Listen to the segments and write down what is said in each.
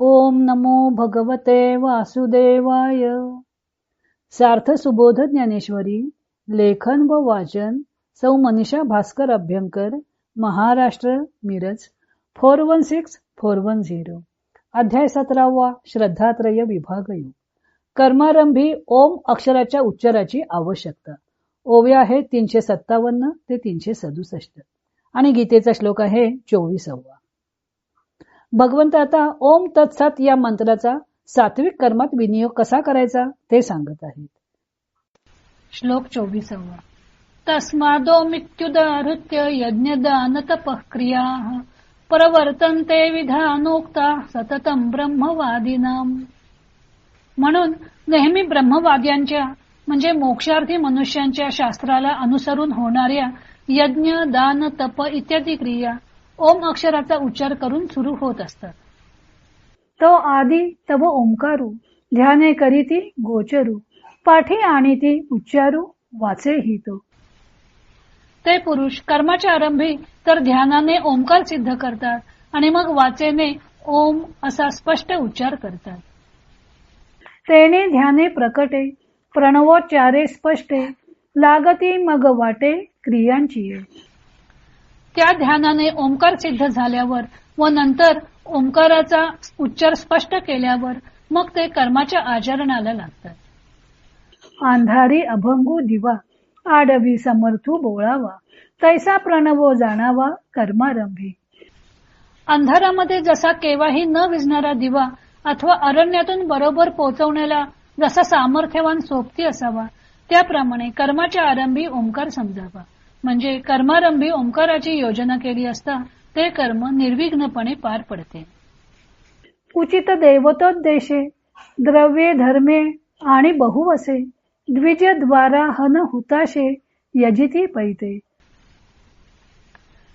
ओम नमो भगवते वासुदेवाय. सार्थ सुबोध ज्ञानेश्वरी लेखन व वाचन सौ Manisha Bhaskar Abhyankar Maharashtra Miraj four one six four one zero. अध्याय सतरावा श्रद्धात्रय विभाग योग. कर्मारंभी ओम अक्षराच्या उच्चाराची आवश्यकता. ओव्या आहे तीनशे सत्तावन्न ते तीनशे सदुसष्ट. आणि गीतेचा श्लोक आहे चोवीसावा. भगवंत आता ओम तत्सात या मंत्राचा सात्विक कर्मात विनियोग कसा करायचा ते सांगत आहेत. श्लोक चोवीसावा. तस्मादो मित्युदाहृत्य यज्ञदान तपक्रिया प्रवर्तन्ते विधानोक्ता सततम ब्रह्मवादीनाम. म्हणून नेहमी ब्रह्मवाद्यांच्या म्हणजे मोक्षार्थी मनुष्यांच्या शास्त्राला अनुसरून होणाऱ्या यज्ञ दान तप इत्यादी क्रिया ओम अक्षराचा उच्चार करून सुरू होत असतात. तो आदी तव ओंकारू ध्याने करीती गोचरू पाठी आणि ती उच्चारू वाचे ही तो ते पुरुष कर्माच्या आरंभी तर ध्यानाने ओंकार सिद्ध करतात आणि मग वाचेने ओम असा स्पष्ट उच्चार करतात. तेने ध्याने प्रकटे प्रणवोच्चारे स्पष्टे लागती मग वाटे क्रियांची त्या ध्यानाने ओंकार सिद्ध झाल्यावर व नंतर ओंकाराचा उच्चार स्पष्ट केल्यावर मग ते कर्माच्या आचरणाला लागतात. अंधारी अभंगू दिवा आडवी समर्थू बोळावा तैसा प्रणवो जाणावा कर्मारंभी. अंधारामध्ये जसा केव्हाही न विझणारा दिवा अथवा अरण्यातून बरोबर पोहोचवण्याला जसा सामर्थ्यवान सोबती असावा त्याप्रमाणे कर्माच्या आरंभी ओंकार समजावा. म्हणजे कर्मारंभी ओंकाराची योजना केली असता ते कर्म निर्विघ्नपणे पार पडते. उचित देवतोद्देशे द्रव्ये धर्मे आणि बहुवसे द्विज द्वारा हन हुताशे यजिती पैते.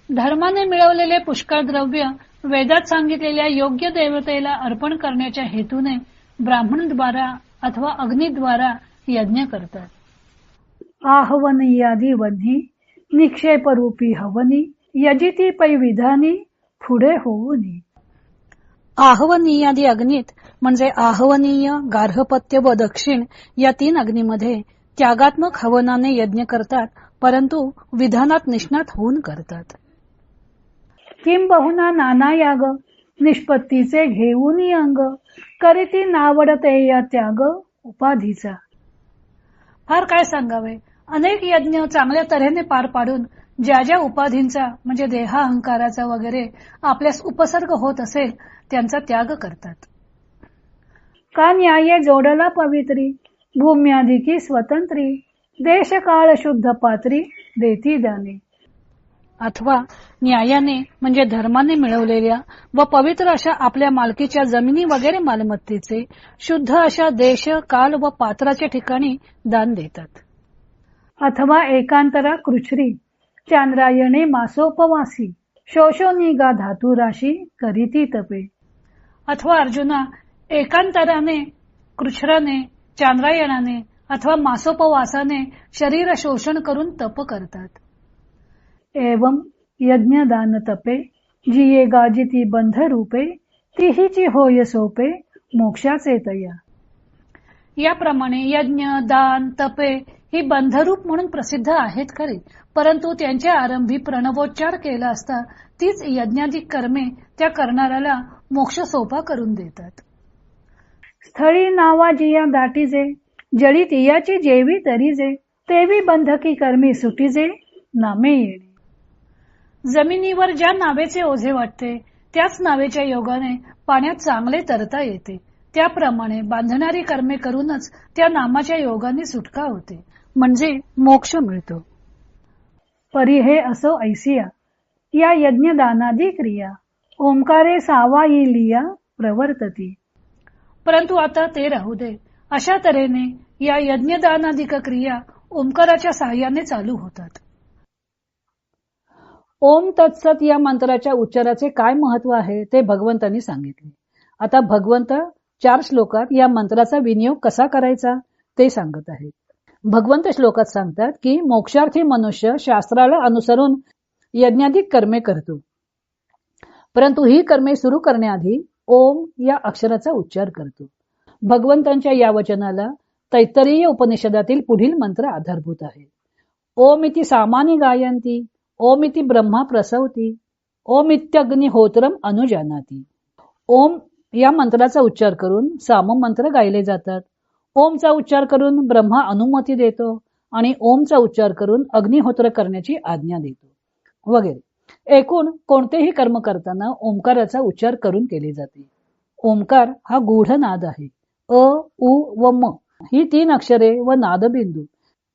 धर्माने मिळवलेले पुष्कळ द्रव्य वेदात सांगितलेल्या योग्य देवतेला अर्पण करण्याच्या हेतूने ब्राह्मणद्वारा अथवा अग्निद्वारा यज्ञ करतात. आहवनीयादी वन्ही निक्षेपरूपी हवनी यजिती पै विधानी पुढे होऊनी. आहवनीयादी अग्नीत म्हणजे आहवनीय गार्हपत्य व दक्षिण या तीन अग्नीमध्ये त्यागात्मक हवनाने यज्ञ करतात परंतु विधानात निष्णात होऊन करतात. किंबहुना नाना याग निष्पत्तीचे घेऊन अंग करीती नावडते या त्याग उपाधीचा. फार काय सांगावे? अनेक यज्ञ चांगल्या तऱ्हेने पार पाडून ज्या ज्या उपाधींचा म्हणजे देहाहंकाराचा वगैरे आपल्यास उपसर्ग होत असेल त्यांचा त्याग करतात. का न्याय जोडला पवित्री? भूम्याधिकी स्वतंत्री. देश काळ शुद्ध पात्री देती दाने अथवा न्यायाने म्हणजे धर्माने मिळवलेल्या व पवित्र अशा आपल्या मालकीच्या जमिनी वगैरे मालमत्तेचे शुद्ध अशा देश काल व पात्राच्या ठिकाणी दान देतात. अथवा एकांतरा कृच्छ्री. चांद्रायणे मासोपवासी. शोषोनिगा धातू राशी करीती तपे. अथवा अर्जुना एकांतराने कृच्छ्राने चांद्रायणाने अथवा मासोपवासाने शरीर शोषण करून तप करतात. एवं यज्ञदान तपे. जिये गाजिती बंध रूपे. तिहीची होय सोपे. मोक्षाचे तया. याप्रमाणे यज्ञ दान तपे ही बंधरूप म्हणून प्रसिद्ध आहेत खरे. परंतु त्यांच्या आरंभी प्रणवोच्चार केला असता तीच यज्ञाधिक कर्मे त्या करणाऱ्याला मोक्ष सोपा करून देतात. स्थळी नावा जिया दाटीजे जळी तियाची जेवी तरीजे तेवी बंधकी कर्मी सुटीजे नामे येणे. जमिनीवर ज्या नावेचे ओझे वाटते त्याच नावेच्या योगाने पाण्यात चांगले तरता येते. त्याप्रमाणे बांधणारी कर्मे करूनच त्या नामाच्या योगाने सुटका होते. म्हणजे मोक्ष मिळतो परी हे असो ऐसिया या यज्ञदानादी क्रिया ओंकारे सावा लिया प्रवर्तती. परंतु आता ते राहू दे. अशा तऱ्हेने या यज्ञदानादिक क्रिया ओंकाराच्या सहाय्याने चालू होतात. ओम तत्सत या मंत्राच्या उच्चाराचे काय महत्त्व आहे ते भगवंतांनी सांगितले. आता भगवंत चार श्लोकात या मंत्राचा विनियोग कसा करायचा ते सांगत आहेत. भगवंत श्लोकात सांगतात की मोक्षार्थी मनुष्य शास्त्राला अनुसरून यज्ञाधिक कर्मे करतो. परंतु ही कर्मे सुरू करण्याआधी ओम या अक्षराचा उच्चार करतो. भगवंतांच्या या वचनाला तैतरीय उपनिषदातील पुढील मंत्र आधारभूत आहे. ओम इति सामान्य गायंती ओम इति ब्रह्मा प्रसवती ओम इत्यग्निहोत्रम अनुजानाती. ओम या मंत्राचा उच्चार करून साम मंत्र गायले जातात. ओमचा उच्चार करून ब्रह्मा अनुमती देतो आणि ओमचा उच्चार करून अग्निहोत्र करण्याची आज्ञा देतो. वगैरे. एकूण कोणतेही कर्म करताना ओंकाराचा उच्चार करून केले जाते. ओंकार हा गूढ नाद आहे. अ उ व म ही तीन अक्षरे व नादबिंदू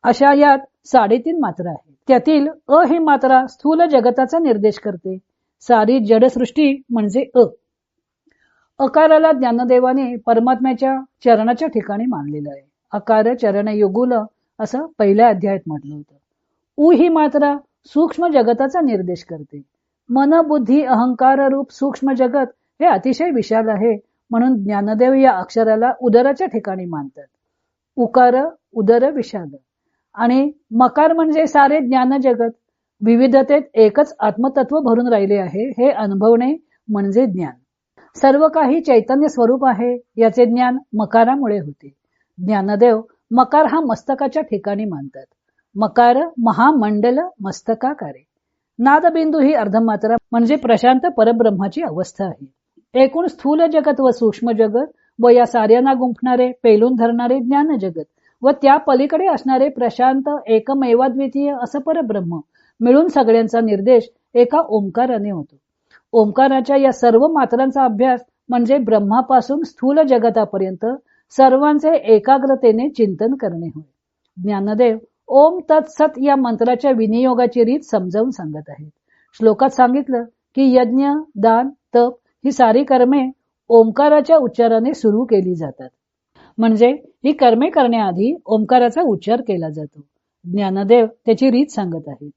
अशा यात साडेतीन मात्रा आहेत. त्यातील अ ही मात्रा स्थूल जगताचा निर्देश करते. सारी जडसृष्टी म्हणजे अ. अकाराला ज्ञानदेवाने परमात्म्याच्या चरणाच्या ठिकाणी मानलेलं आहे. अकार चरण युगुल असं पहिल्या अध्यायात म्हटलं होतं. उ ही मात्रा सूक्ष्म जगताचा निर्देश करते. मन बुद्धी अहंकार रूप सूक्ष्म जगत हे अतिशय विशाल आहे म्हणून ज्ञानदेव या अक्षराला उदराच्या ठिकाणी मानतात. उकार उदर विशाल. आणि मकार म्हणजे सारे ज्ञान जगत. विविधतेत एकच आत्मतत्व भरून राहिले आहे हे अनुभवणे म्हणजे ज्ञान. सर्व काही चैतन्य स्वरूप आहे याचे ज्ञान मकारामुळे होते. ज्ञानदेव मकार हा मस्तकाच्या ठिकाणी मानतात. मकार महामंडल मस्तकाकारे. नादबिंदू ही अर्धमात्रा म्हणजे प्रशांत परब्रह्माची अवस्था आहे. एकूण स्थूल जगत व सूक्ष्म जगत व या साऱ्यांना गुंफणारे पेलून धरणारे ज्ञान जगत व त्या पलीकडे असणारे प्रशांत एकमेवाद्वितीय असं परब्रह्म मिळून सगळ्यांचा निर्देश एका ओंकाराने होतो. ओंकाराच्या या सर्व मात्रांचा अभ्यास म्हणजे ब्रह्मापासून स्थूल जगतापर्यंत सर्वांचे एकाग्रतेने चिंतन करणे होय. ज्ञानदेव ओम तत्सत या मंत्राच्या विनियोगाची रीत समजावून सांगत आहेत. श्लोकात सांगितलं की यज्ञ दान तप ही सारी कर्मे ओंकाराच्या उच्चाराने सुरू केली जातात. म्हणजे ही कर्मे करण्याआधी ओंकाराचा उच्चार केला जातो. ज्ञानदेव त्याची रीत सांगत आहे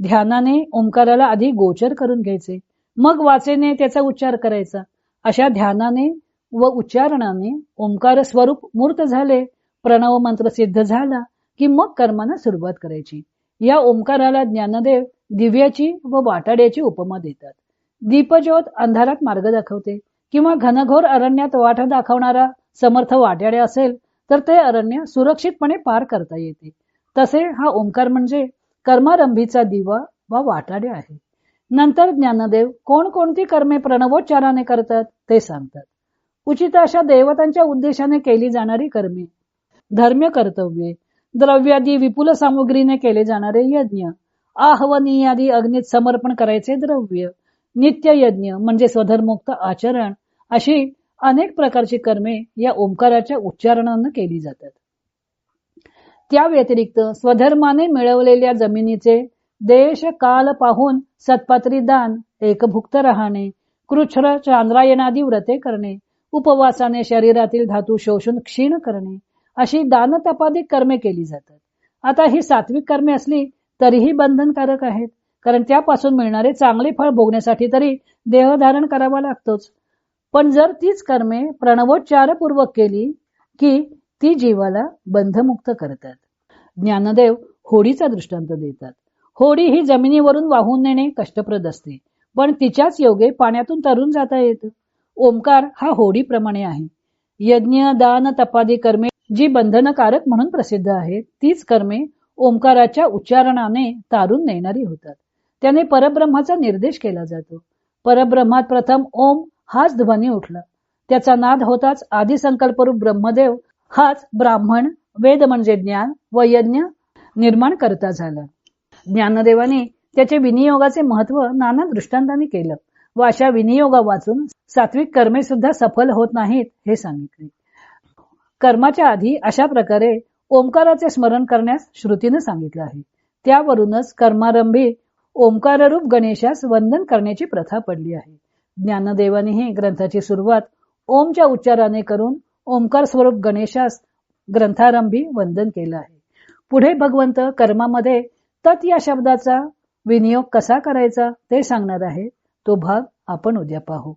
ध्यानाने ओंकाराला आधी गोचर करून घ्यायचे. मग वाचेने त्याचा उच्चार करायचा. अशा ध्यानाने व उच्चारणाने ओंकार स्वरूप मूर्त झाले प्रणव मंत्र सिद्ध झाला की मग कर्मांना सुरुवात करायची. या ओंकाराला ज्ञानदेव दिव्याची व वाटाड्याची उपमा देतात. दीपज्योत अंधारात मार्ग दाखवते किंवा घनघोर अरण्यात वाट दाखवणारा समर्थ वाट्याडे असेल तर ते अरण्य सुरक्षितपणे पार करता येते. तसे हा ओंकार म्हणजे कर्मारंभीचा दिवा वा वाटाडे आहे. नंतर ज्ञानदेव कोणकोणती कर्मे प्रणवोच्चाराने करतात ते सांगतात. उचित अशा देवतांच्या उद्देशाने केली जाणारी कर्मे धर्म्य कर्तव्ये द्रव्यादी विपुल सामुग्रीने केले जाणारे यज्ञ आहवनीयादी अग्नीत समर्पण करायचे द्रव्य नित्य यज्ञ म्हणजे स्वधर्मोक्त आचरण अशी अनेक प्रकारची कर्मे या ओंकाराच्या उच्चारणानं केली जातात. त्या व्यतिरिक्त स्वधर्माने मिळवलेल्या जमिनीचे देश काल पाहून सत्पात्री दान एकभुक्त राहणे कृच्छ्र चांद्रायणादी व्रते करणे उपवासाने शरीरातील धातू शोषून क्षीण करणे अशी दान तपादिक कर्मे केली जातात. आता ही सात्विक कर्मे असली तरीही बंधनकारक आहेत कारण त्यापासून मिळणारे चांगले फळ भोगण्यासाठी तरी देह धारण करावा लागतोच. पण जर तीच कर्मे प्रणवोच्चारपूर्वक केली की ती जीवाला बंधमुक्त करतात. ज्ञानदेव होडीचा दृष्टांत देतात. होडी ही जमिनीवरून वाहून नेणे कष्टप्रद असते. पण तिच्याच योगे पाण्यातून तरून जाता येत. ओंकार हा होडीप्रमाणे आहे. यज्ञ दान तपादी कर्मे जी बंधनकारक म्हणून प्रसिद्ध आहेत तीच कर्मे ओंकाराच्या उच्चारणाने तारून नेणारी होतात. त्याने परब्रह्माचा निर्देश केला जातो. परब्रह्मात प्रथम ओम हाच ध्वनी उठला. त्याचा नाद होताच आदी संकल्परूप ब्रह्मदेव हाच ब्राह्मण वेद म्हणजे ज्ञान व यज्ञ निर्माण करता झाला. ज्ञानदेवाने त्याचे विनियोगाचे महत्त्व नाना दृष्टांताने केलं व अशा विनियोगा वाचून सात्विक कर्मे सुद्धा सफल होत नाहीत हे सांगितले. कर्माच्या आधी अशा प्रकारे ओंकाराचे स्मरण करण्यास श्रुतीने सांगितलं आहे. त्यावरूनच कर्मारंभी ओंकाररूप गणेशास वंदन करण्याची प्रथा पडली आहे. ज्ञानदेवानेही ग्रंथाची सुरुवात ओमच्या उच्चाराने करून ओंकार स्वरूप गणेशास ग्रंथारंभी वंदन केलं आहे. पुढे भगवंत कर्मामध्ये तत् या शब्दाचा विनियोग कसा करायचा ते सांगणार आहे तो भाग आपण उद्या पाहू.